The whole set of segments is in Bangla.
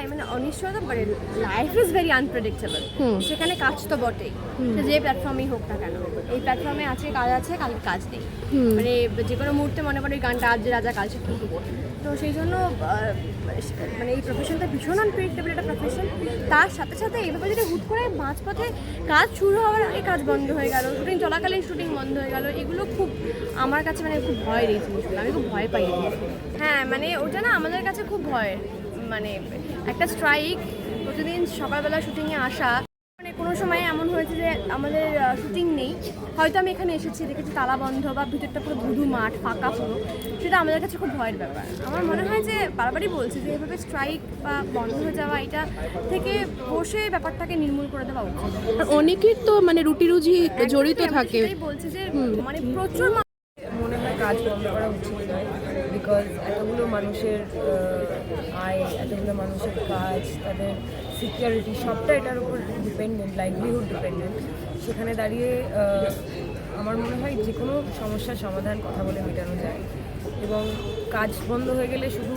তাই মানে অনিশ্চয়তা মানে লাইফ ইজ ভেরি আনপ্রেডিক্টেবল সেখানে কাজ তো বটেই। যে প্ল্যাটফর্মেই হোক না কেন। এই প্ল্যাটফর্মে আজকে কাজ আছে কালকে কাজ নেই। মানে যে কোনো মুহূর্তে মনে করে গানটা আজ রাজা কাল সে তো সেই জন্য মানে এই প্রফেশনটা ভীষণ আনপ্রেডিক্টেবল একটা প্রফেশন তার সাথে সাথে এইভাবে যদি হুট করে মাঝপথে কাজ শুরু হওয়ার আগে কাজ বন্ধ হয়ে গেল শুটিং চলাকালীন শুটিং বন্ধ হয়ে গেল এগুলো খুব আমার কাছে মানে খুব ভয় এই জিনিসগুলো। আমি খুব ভয় পাই হ্যাঁ মানে ওটা না আমাদের কাছে খুব ভয়ের। মানে একটা স্ট্রাইক প্রতিদিন সকালবেলা শুটিংয়ে আসা। মানে কোনো সময় এমন হয়েছে যে আমাদের শুটিং নেই। হয়তো আমি এখানে এসেছি দেখেছি তালা বন্ধ বা ভিতরটা পুরো ধুধু মাঠ ফাঁকা পুরো। সেটা আমাদের কাছে খুব ভয়ের ব্যাপার। আমার মনে হয় যে বারবারই বলছি যে এভাবে স্ট্রাইক বা বন্ধ হয়ে যাওয়া এটা থেকে বসে ব্যাপারটাকে নির্মূল করে দেওয়া উচিত। আর অনেকের তো মানে রুটি রুজি জড়িত থাকে। বলছি যে মানে প্রচুর মনে হয় কাজ বন্ধ করা উচিত। বিকজ এতগুলো মানুষের আয়, এতগুলো মানুষের কাজ, তাদের সিকিউরিটি সবটা এটার উপর ডিপেন্ডেন্ট লাইভলিহুড ডিপেন্ডেন্ট সেখানে দাঁড়িয়ে আমার মনে হয় যে কোনো সমস্যার সমাধান কথা বলে মেটানো যায়। এবং কাজ বন্ধ হয়ে গেলে শুধু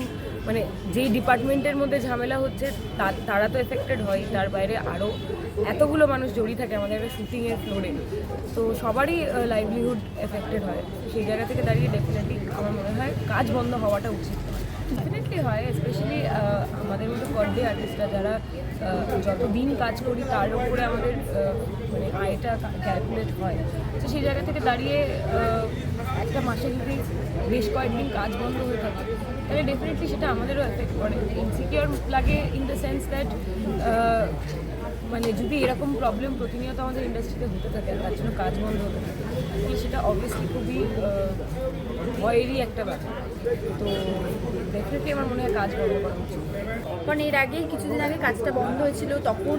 মানে যেই ডিপার্টমেন্টের মধ্যে ঝামেলা হচ্ছে তারা তো এফেক্টেড হয়। তার বাইরে আরও এতগুলো মানুষ জড়িয়ে থাকে আমাদের একটা শুটিংয়ের ফ্লোরে তো সবারই লাইভলিহুড এফেক্টেড হয়। সেই জায়গা থেকে দাঁড়িয়ে ডেফিনেটলি আমার মনে হয় কাজ বন্ধ হওয়াটা উচিত। ডেফিনেটলি হয় স্পেশালি আমাদের মতো পার ডে আর্টিস্টরা যারা যত দিন কাজ করি তার উপরে আমাদের মানে আয়টা ক্যালকুলেট হয়। তো সেই জায়গা থেকে দাঁড়িয়ে একটা মাসে যদি বেশ কয়েকদিন কাজ বন্ধ হয়ে থাকে তাহলে ডেফিনেটলি সেটা আমাদেরও এফেক্ট করে। ইনসিকিউর লাগে ইন দ্য সেন্স দ্যাট মানে যদি এরকম প্রবলেম প্রতিনিয়ত আমাদের ইন্ডাস্ট্রিতে হতে থাকে, তার জন্য কাজ বন্ধ হতে থাকে সেটা অবভিয়াসলি খুবই ভয়েরই একটা ব্যাপার। তো ডেফিনেটলি আমার মনে হয় কাজ বন্ধ করা উচিত। কারণ এর আগে কিছুদিন আগে কাজটা বন্ধ হয়েছিল তখন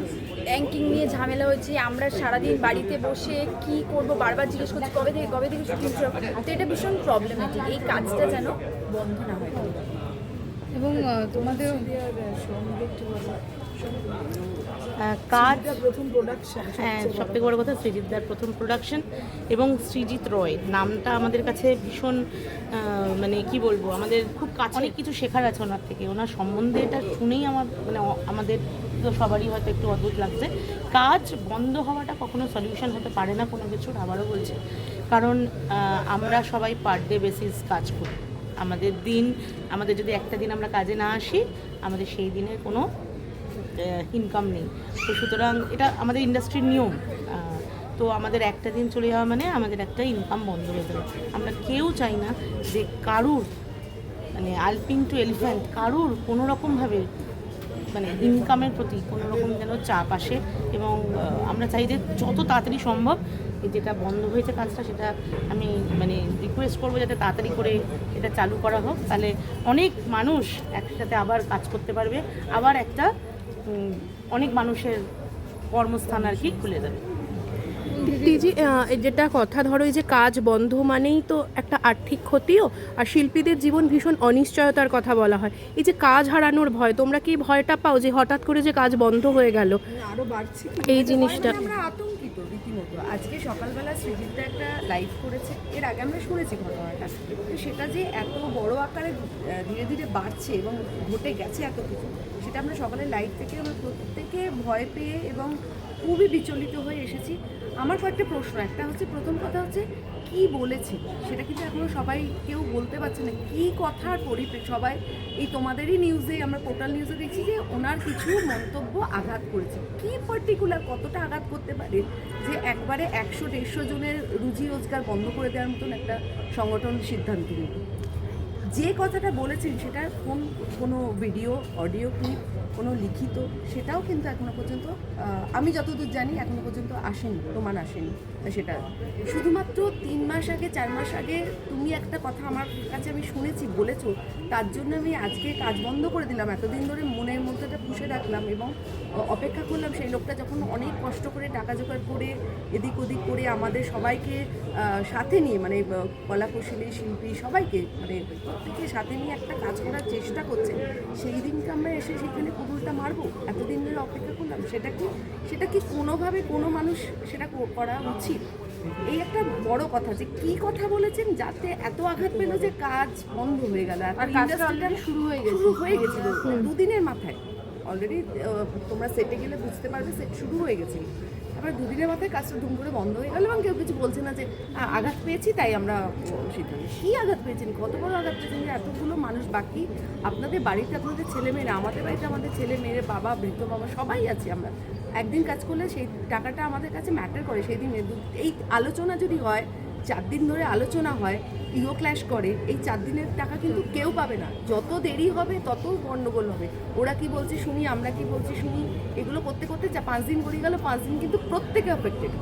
অ্যাঙ্কিং নিয়ে ঝামেলা হয়েছে আমরা সারাদিন বাড়িতে বসে কি করব বারবার জিজ্ঞেস করছি কবে থেকে কবে থেকে শুটিং শুরু তো এটা ভীষণ প্রবলেমেটিক এই কাজটা যেন বন্ধ না হয়। এবং তোমাদের কাজ প্রথম প্রোডাকশন হ্যাঁ সব থেকে বড় কথা সৃজিতদার প্রথম প্রোডাকশন এবং সৃজিত রয়। নামটা আমাদের কাছে ভীষণ মানে কি বলব আমাদের খুব কাছে অনেক কিছু শেখার আছে ওনার থেকে। ওনার সম্বন্ধে এটা শুনেই আমার মানে আমাদের তো সবারই হয়তো একটু অদ্ভুত লাগছে। কাজ বন্ধ হওয়াটা কখনো সলিউশন হতে পারে না কোনো কিছুর আবারও বলছে। কারণ আমরা সবাই পার ডে বেসিস কাজ করি। আমাদের দিন আমাদের যদি একটা দিন আমরা কাজে না আসি আমাদের সেই দিনের কোনো ইনকাম নেই। তো সুতরাং এটা আমাদের ইন্ডাস্ট্রির নিয়ম। তো আমাদের একটা দিন চলে যাওয়া মানে আমাদের একটা ইনকাম বন্ধ হয়ে যাবে। আমরা কেউ চাই না যে কারুর মানে আলপিং টু এলিফ্যান্ট কারুর কোনো রকমভাবে মানে ইনকামের প্রতি কোনো রকম যেন চাপ আসে এবং আমরা চাই যে যত তাড়াতাড়ি সম্ভব যেটা বন্ধ হয়েছে কাজটা, সেটা আমি মানে রিকোয়েস্ট করব যাতে তাড়াতাড়ি করে এটা চালু করা হোক। তাহলে অনেক মানুষ একসাথে আবার কাজ করতে পারবে। আবার একটা অনেক মানুষের কর্মস্থান আর কি খুলে যাবে। আহ, যেটা কথা ধরো এই যে কাজ বন্ধ মানেই তো একটা আর্থিক ক্ষতিও আর শিল্পীদের জীবন ভীষণ অনিশ্চয়তার কথা বলা হয়। এই যে কাজ হারানোর ভয় তোমরা কি ভয়টা পাও যে হঠাৎ করে যে কাজ বন্ধ হয়ে গেল? আরও বাড়ছে। এই জিনিসটা। আমরা আতঙ্কিত রীতিমতো। আজকে সকালবেলা সৃজিতটা একটা লাইভ করেছে। এর আগে আমরা শুনেছি ঘটনাটা। সেটা যে এত বড় আকারে ধীরে ধীরে বাড়ছে এবং ঘটে গেছে এত কিছু সেটা আমরা সকালে লাইভ থেকে আমরা প্রত্যেকে ভয় পেয়ে এবং খুবই বিচলিত হয়ে এসেছি। আমার কয়েকটা প্রশ্ন। একটা হচ্ছে, প্রথম কথা হচ্ছে, কি বলেছে? সেটা কিন্তু এখনও সবাই কেউ বলতে পারছে না। কি কথার পরিপ্রেক্ষি সবাই এই তোমাদেরই নিউজে আমরা পোর্টাল নিউজে দেখছি যে ওনার কিছু মন্তব্য আঘাত করেছে। কি পার্টিকুলার কতটা আঘাত করতে পারে যে একবারে একশো দেড়শো জনের রুজি রোজগার বন্ধ করে দেওয়ার মতন একটা সংগঠন সিদ্ধান্ত নিল? যে কথাটা বলেছেন সেটা কোন, কোনো ভিডিও, অডিও ক্লিপ, কোনো লিখিত, সেটাও কিন্তু এখনও পর্যন্ত আমি যতদূর জানি এখনও পর্যন্ত আসেনি, প্রমাণ আসেনি সেটা। শুধুমাত্র তিন মাস আগে, চার মাস আগে তুমি একটা কথা আমার কাছে আমি শুনেছি, বলেছ, তার জন্য আমি আজকে কাজ বন্ধ করে দিলাম, এতদিন ধরে মনের মধ্যেটা পুষে রাখলাম এবং অপেক্ষা করলাম, সেই লোকটা যখন অনেক কষ্ট করে টাকা জোগাড় করে, এদিক ওদিক করে আমাদের সবাইকে সাথে নিয়ে মানে কলা কলাকুশলী, শিল্পী সবাইকে মানে প্রত্যেকে সাথে নিয়ে একটা কাজ করার চেষ্টা করছে সেই দিনকে আমরা এসে সেখানে কুকুরটা মারবো? এতদিন ধরে অপেক্ষা করলাম সেটা কি সেটা কি কোনোভাবে কোনো মানুষ সেটা করা উচিত? এই একটা বড় কথা যে কি কথা বলেছেন যাতে এত আঘাত পেল যে কাজ বন্ধ হয়ে গেল শুরু হয়ে গেছে। শুরু হয়ে গেছিল। দুদিনের মাথায়। অলরেডি তোমরা সেটে গেলে বুঝতে পারবে সেট শুরু হয়ে গেছে। তারপরে দুদিনের মাথায় কাজটা ধুম করে বন্ধ হয়ে গেল এবং কেউ কিছু বলছে না যে, "আ- আঘাত পেয়েছি, তাই আমরা সিদ্ধান্ত কী আঘাত পেয়েছেন? কত বড় আঘাত পেয়েছেন যে এতগুলো মানুষ বাকি? আপনাদের বাড়িতে, আপনাদের ছেলে মেয়েরা আমাদের বাড়িতে আমাদের ছেলে মেয়ের বাবা, বৃদ্ধ, বাবা, সবাই আছি আমরা। একদিন কাজ করলে সেই টাকাটা আমাদের কাছে ম্যাটার করে, সেই দিন এই আলোচনা যদি হয়, চার দিন ধরে আলোচনা হয় ইগো ক্ল্যাশ করে, এই চার দিনের টাকা কিন্তু কেউ পাবে না। যত দেরি হবে, তত গণ্ডগোল হবে। ওরা কি বলছে শুনি আমরা কি বলছি শুনি এগুলো করতে করতে যা পাঁচ দিন গড়িয়ে গেল, পাঁচ দিন কিন্তু প্রত্যেকে অ্যাফেক্টেড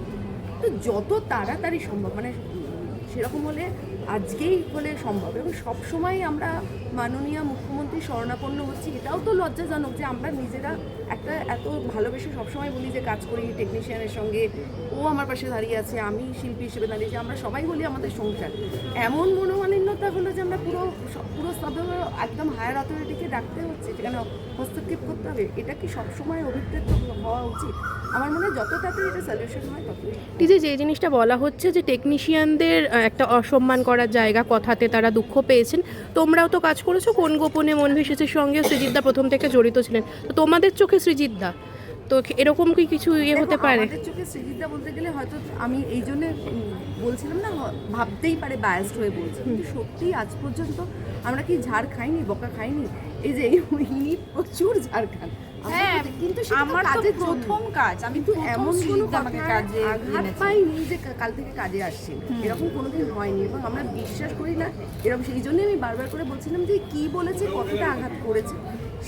তো যত তাড়াতাড়ি সম্ভব মানে সেরকম হলে আজকেই হলে সম্ভব। এবং সবসময় আমরা মাননীয় মুখ্যমন্ত্রী শরণাপন্ন হচ্ছি, এটাও তো লজ্জাজনক যে আমরা নিজেরা একটা এত ভালোবেসে সবসময় বলি যে কাজ করি টেকনিশিয়ানের সঙ্গে, ও আমার পাশে দাঁড়িয়ে আছে, আমি শিল্পী হিসেবে দাঁড়িয়েছি আমরা সবাই বলি আমাদের সংসার। এমন মনোমালিন্যতা হলো যে আমরা পুরো পুরো স্তব্ধ একদম হায়ার অথরিটিকে ডাকতে হচ্ছে যেখানে হস্তক্ষেপ করতে হবে, এটা কি সবসময় অভিপ্রেত হওয়া উচিত? আমার মনে হয় যত তাড়াতাড়ি এটা হয় যে যে জিনিসটা বলা হচ্ছে যে টেকনিশিয়ানদের একটা অসম্মান করার জায়গা, কথাতে তারা দুঃখ পেয়েছেন। তোমরাও তো কাজ করেছ, কোন গোপনে মন ভেসেছে সঙ্গে সৃজিতদা প্রথম থেকে জড়িত ছিলেন। তো তোমাদের চোখে সৃজিতদা তো এরকম কি কিছু ইয়ে হতে পারে? আমাদের চোখে সৃজিতদা বলতে গেলে হয়তো আমি এই জন্য বলছিলাম না ভাবতেই পারে বায়াসড হয়ে বলছি। কিন্তু সত্যি আজ পর্যন্ত আমরা কি ঝাড় খাইনি বকা খাইনি? এই যে ইনি প্রচুর ঝাড় খান। হ্যাঁ তো- কিন্তু আমার তো জন্য। প্রথম কাজ। আমি কিন্তু এমন কোনো সুজিত আমাকে কাজে আঘাত পাইনি যে কাল থেকে কাজে আসছি এরকম কোনোদিন হয়নি এবং আমরা বিশ্বাস করি না। এরকম সেই জন্যই আমি বারবার করে বলছিলাম যে কি বলেছে কতটা আঘাত করেছে।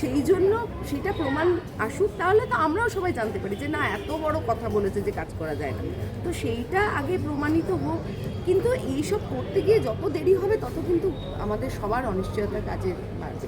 সেই জন্য সেটা প্রমাণ আসুক, তাহলে তো আমরাও সবাই জানতে পারি যে না, এত বড় কথা বলেছে যে কাজ করা যায় না। তো সেইটা আগে প্রমাণিত হোক। কিন্তু এইসব করতে গিয়ে যত দেরি হবে, তত কিন্তু আমাদের সবার অনিশ্চয়তা কাজে বাড়বে